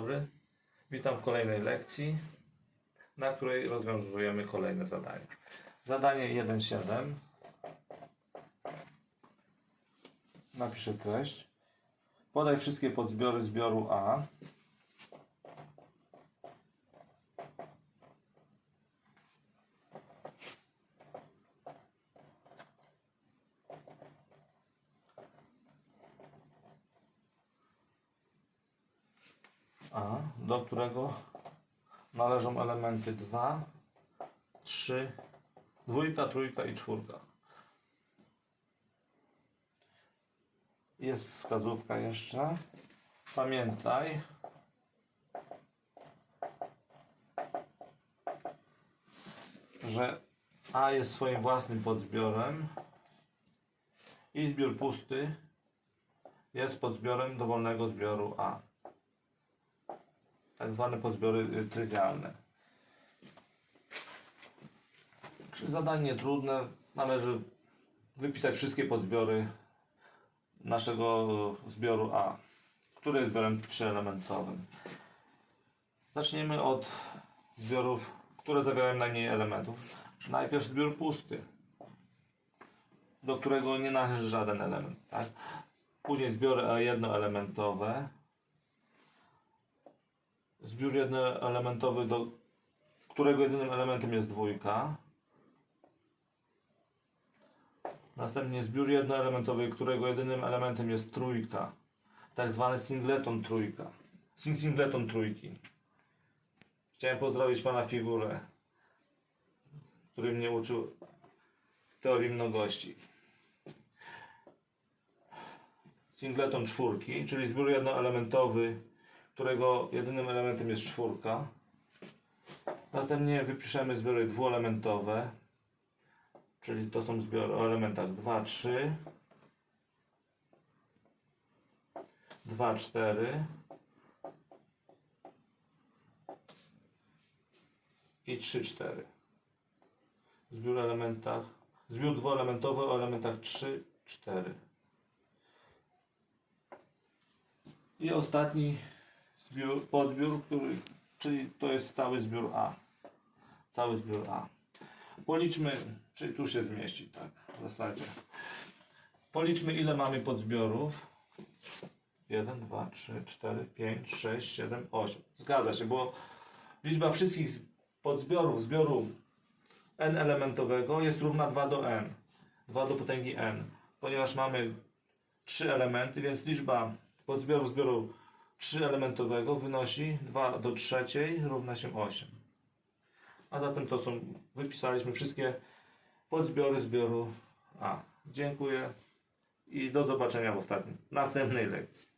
dobry. Witam w kolejnej lekcji, na której rozwiązujemy kolejne zadanie. Zadanie 1.7. Napiszę treść. Podaj wszystkie podzbiory zbioru A. A, do którego należą elementy 2, 3, dwójka, trójka i czwórka. Jest wskazówka jeszcze. Pamiętaj, że A jest swoim własnym podzbiorem i zbiór pusty jest podzbiorem dowolnego zbioru A tak zwane podzbiory y, trywialne. Czyli zadanie trudne. Należy wypisać wszystkie podzbiory naszego zbioru A, który jest zbiorem trzyelementowym. Zaczniemy od zbiorów, które zawierają najmniej elementów. Najpierw zbiór pusty, do którego nie należy żaden element. Tak? Później zbiory jednoelementowe, zbiór jednoelementowy, do którego jedynym elementem jest dwójka. Następnie zbiór jednoelementowy, którego jedynym elementem jest trójka. Tak zwany singleton trójka. Sing- Singleton trójki. Chciałem pozdrowić pana figurę, który mnie uczył teorii mnogości. Singleton czwórki, czyli zbiór jednoelementowy, którego jedynym elementem jest czwórka. Następnie wypiszemy zbiory dwuelementowe, czyli to są zbiory o elementach 2, 3, 2, 4 i 3, 4. Zbiór elementach, zbiór dwuelementowy o elementach 3, 4. I ostatni zbiór, podbiór, który, czyli to jest cały zbiór A. Cały zbiór A. Policzmy, czyli tu się zmieści, tak, w zasadzie. Policzmy, ile mamy podzbiorów. 1, 2, 3, 4, 5, 6, 7, 8. Zgadza się, bo liczba wszystkich podzbiorów zbioru n elementowego jest równa 2 do n. 2 do potęgi n. Ponieważ mamy 3 elementy, więc liczba podzbiorów zbioru 3-elementowego wynosi 2 do trzeciej równa się 8. A zatem to są, wypisaliśmy wszystkie podzbiory zbioru A. Dziękuję i do zobaczenia w ostatnim, następnej lekcji.